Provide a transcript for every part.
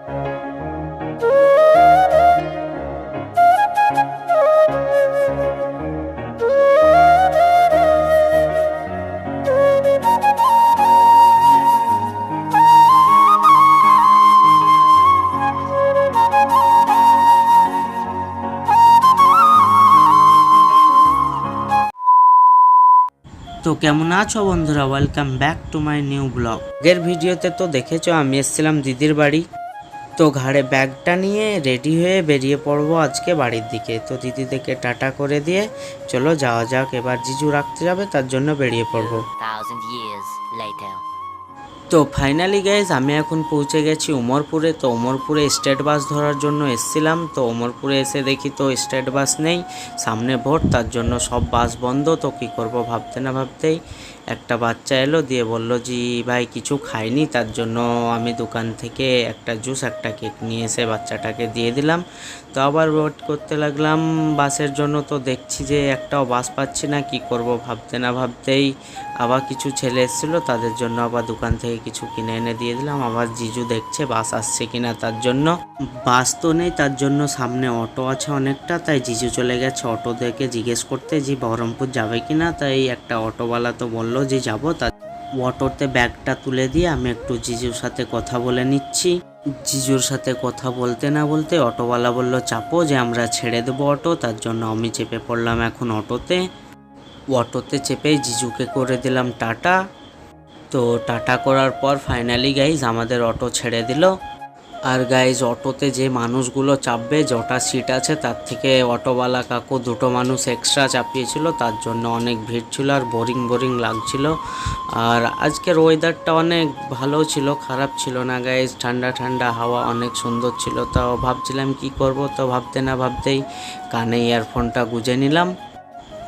তো কেমন আছো বন্ধুরা? Welcome back to my new vlog আগের ভিডিওতে তো দেখেছ, আমি এসেছিলাম দিদির বাড়ি। তো ঘাড়ে ব্যাগটা নিয়ে রেডি হয়ে বেরিয়ে পড়ব আজকে বাড়ির দিকে। তো দিদিদেরকে টাটা করে দিয়ে চলো যাওয়া যাক। এবার জিজু রাখতে যাবে, তার জন্য বেরিয়ে পড়ব. তো ফাইনালি গাইজ আমি এখন পৌঁছে গেছি উমরপুরে। তো উমরপুরে স্টেট বাস ধরার জন্য এসছিলাম। তো উমরপুরে এসে দেখি তো স্টেট বাস নেই, সামনে ভোট, তার জন্য সব বাস বন্ধ। তো কি করব ভাবতে না ভাবতেই একটা বাচ্চা এলো, দিয়ে বলল, জি ভাই, কিছু খাইনি, তার জন্য আমি দোকান থেকে একটা জুস একটা কেক নিয়ে এসে বাচ্চাটাকে দিয়ে দিলাম। তো আবার ওয়েট করতে লাগলাম। বাসের জন্য তো দেখছি যে একটাও বাস পাচ্ছি না, কি করব ভাবতে না ভাবতেই। আবার কিছু ছেলে এসেছিল, তাদের জন্য আবার দোকান থেকে কিছু কিনে এনে দিয়ে দিলাম। আবার জিজু দেখছে বাস আসছে কিনা তার জন্য। বাস তো নেই, তার জন্য সামনে অটো আছে অনেকটা, তাই জিজু চলে গেছে অটো দেখে জিজ্ঞেস করতে যে বহরমপুর যাবে কিনা। তাই একটা অটোওয়ালা তো বলল যে যাব। তা অটোতে ব্যাগটা তুলে দিয়ে আমি একটু জিজুর সাথে কথা বলে নিচ্ছি। জিজুর সাথে কথা বলতে না বলতে অটোওয়ালা বলল, চাপো যে আমরা ছেড়ে দেবো অটো, তার জন্য আমি চেপে পড়লাম এখন অটোতে। অটোতে চেপেই জিজুকে করে দিলাম, টাটা। তো টাটা করার পর ফাইনালি গাইজ আমাদের অটো ছেড়ে দিল। আর গাইজ অটোতে যে মানুষগুলো চাপবে, যটা সিট আছে তার থেকে অটোওয়ালা কাকু দুটো মানুষ এক্সট্রা চাপিয়েছিল, তার জন্য অনেক ভিড় ছিল আর বোরিং বোরিং লাগছিল। আর আজকের ওয়েদারটা অনেক ভালো ছিল, খারাপ ছিল না গাইজ ঠান্ডা ঠান্ডা হাওয়া অনেক সুন্দর ছিল। তো ভাবছিলাম কি করব, তো ভাবতে না ভাবতেই কানে ইয়ারফোনটা গুজে নিলাম।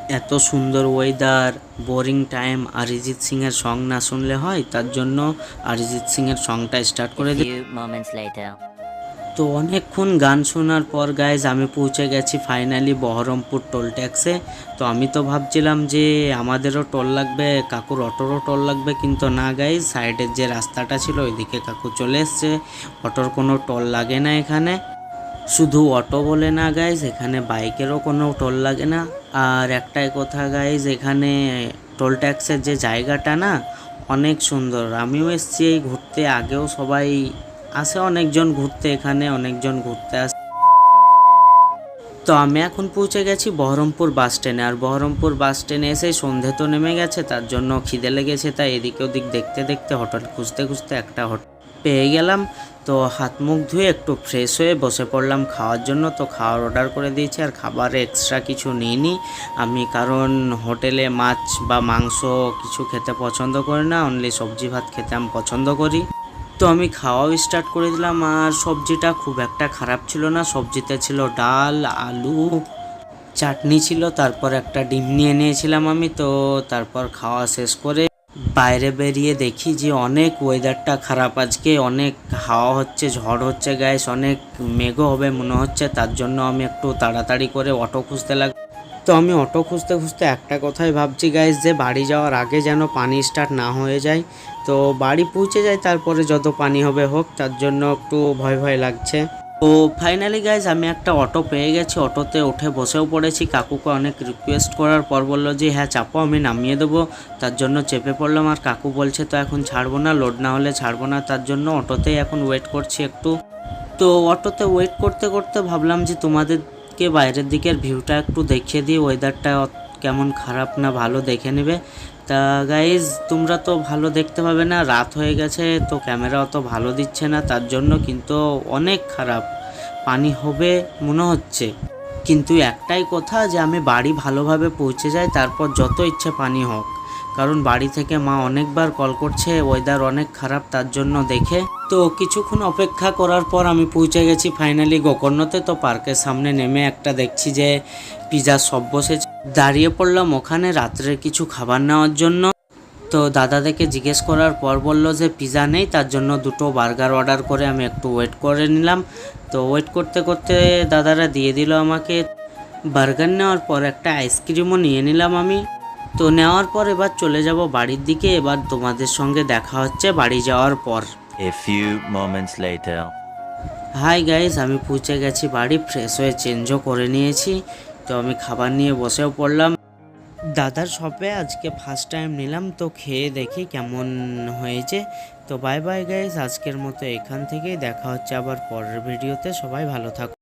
এত সুন্দর ওয়েদার বোরিং টাইম অরিজিৎ সিংয়ের সং না শুনলে হয় তার জন্য অরিজিৎ সিংয়ের সংটা স্টার্ট করে দিই তো অনেকক্ষণ গান শোনার পর গাইজ আমি পৌঁছে গেছি ফাইনালি বহরমপুর টোল ট্যাক্সে তো আমি তো ভাবছিলাম যে আমাদেরও টোল লাগবে কাকুর অটোরও টোল লাগবে কিন্তু না গাইজ সাইডের যে রাস্তাটা ছিল ওইদিকে কাকু চলে এসছে। অটোর কোনো টোল লাগে না এখানে। শুধু অটো বলে না গাইজ এখানে বাইকেরও কোনো টোল লাগে না। আর একটাই কথা গাইজ এখানে টোল ট্যাক্সের যে জায়গাটা না, অনেক সুন্দর। আমিও এসছি এই ঘুরতে, আগেও সবাই আসে অনেকজন ঘুরতে এখানে, অনেকজন ঘুরতে আসে তো আমি এখন পৌঁছে গেছি বহরমপুর বাস স্ট্যান্ডে আর বহরমপুর বাস স্ট্যান্ডে এসে সন্ধে তো নেমে গেছে, তার জন্য খিদে লেগেছে, তাই এদিকে ওদিক দেখতে দেখতে হোটেল খুঁজতে খুঁজতে একটা হোটেল পেয়ে গেলাম। তো হাত মুখ ধুয়ে একটু ফ্রেশ হয়ে বসে পড়লাম। খাওয়ার জন্য তো খাওয়ার অর্ডার করে দিয়েছি আর খাবারে এক্সট্রা কিছু নিইনি। আমি কারণ হোটেলে মাছ বা মাংস কিছু খেতে পছন্দ করি না অনলি সবজি ভাত খেতে আমি পছন্দ করি। তো আমি খাওয়াও স্টার্ট করে দিলাম আর সবজিটা খুব একটা খারাপ ছিল না। সবজিতে ছিল ডাল, আলু, চাটনি ছিল, তারপর একটা ডিম নিয়ে নিয়েছিলাম আমি। তো তারপর খাওয়া শেষ করে বাইরে বেরিয়ে দেখি যে অনেক ওয়েদারটা খারাপ। আজকে অনেক হাওয়া হচ্ছে, ঝড় হচ্ছে গ্যাস অনেক মেঘও হবে মনে হচ্ছে, তার জন্য আমি একটু তাড়াতাড়ি করে অটো খুঁজতে লাগ তো আমি অটো খুঁজতে খুঁজতে একটা কথাই ভাবছি গাইস যে বাড়ি যাওয়ার আগে যেন পানি স্টার্ট না হয়ে যায়। তো বাড়ি পৌঁছে যায় তারপরে যত পানি হবে হোক, তার জন্য একটু ভয় ভয় লাগছে। তো ফাইনালি গাইজ আমি একটা অটো পেয়ে গেছি। অটোতে উঠে বসেও পড়েছি। কাকুকে অনেক রিকোয়েস্ট করার পর বলল যে হ্যাঁ চাপো, আমি নামিয়ে দেবো। তার জন্য চেপে পড়লাম। আর কাকু বলছে, তো এখন ছাড়বো না লোড না হলে ছাড়বো না। তার জন্য অটোতেই এখন ওয়েট করছি একটু। তো অটোতে ওয়েট করতে করতে ভাবলাম যে, তোমাদেরকে বাইরের দিকের ভিউটা একটু দেখিয়ে দিই। ওয়েদারটা কেমন খারাপ না ভালো দেখে নেবে। তা গাইজ তোমরা তো ভালো দেখতে পাবে না, রাত হয়ে গেছে, তো ক্যামেরা অত ভালো দিচ্ছে না, তার জন্য কিন্তু অনেক খারাপ পানি হবে মনে হচ্ছে। কিন্তু একটাই কথা যে আমি বাড়ি ভালোভাবে পৌঁছে যাই, তারপর যত ইচ্ছে পানি হোক। কারণ বাড়ি থেকে মা অনেকবার কল করছে ওয়েদার অনেক খারাপ, তার জন্য দেখে। তো কিছুক্ষণ অপেক্ষা করার পর আমি পৌঁছে গেছি ফাইনালি গোকর্ণতে। তো পার্কের সামনে নেমে একটা দেখছি যে পিজার সব বসেছে। দাঁড়িয়ে পড়লাম ওখানে রাত্রের কিছু খাবার নেওয়ার জন্য। তো দাদাদেরকে জিজ্ঞেস করার পর বলল যে পিজা নেই তার জন্য দুটো বার্গার অর্ডার করে আমি একটু ওয়েট করে নিলাম। তো ওয়েট করতে করতে দাদারা দিয়ে দিল আমাকে। বার্গার নেওয়ার পর একটা আইসক্রিমও নিয়ে নিলাম আমি। তো নেওয়ার পর এবার চলে যাব বাড়ির দিকে এবার তোমাদের সঙ্গে দেখা হচ্ছে বাড়ি যাওয়ার পর। A few moments later. Hi guys আমি পৌঁছে গেছি বাড়ি ফ্রেশ হয়ে চেঞ্জও করে নিয়েছি। তো আমি খাবার নিয়ে বসেও পড়লাম। দাদার শপে আজকে ফার্স্ট টাইম নিলাম, তো খেয়ে দেখি কেমন হয়েছে। তো বাই বাই গাইজ আজকের মতো এখান থেকেই, দেখা হচ্ছে আবার পরের ভিডিওতে সবাই ভালো থাকো।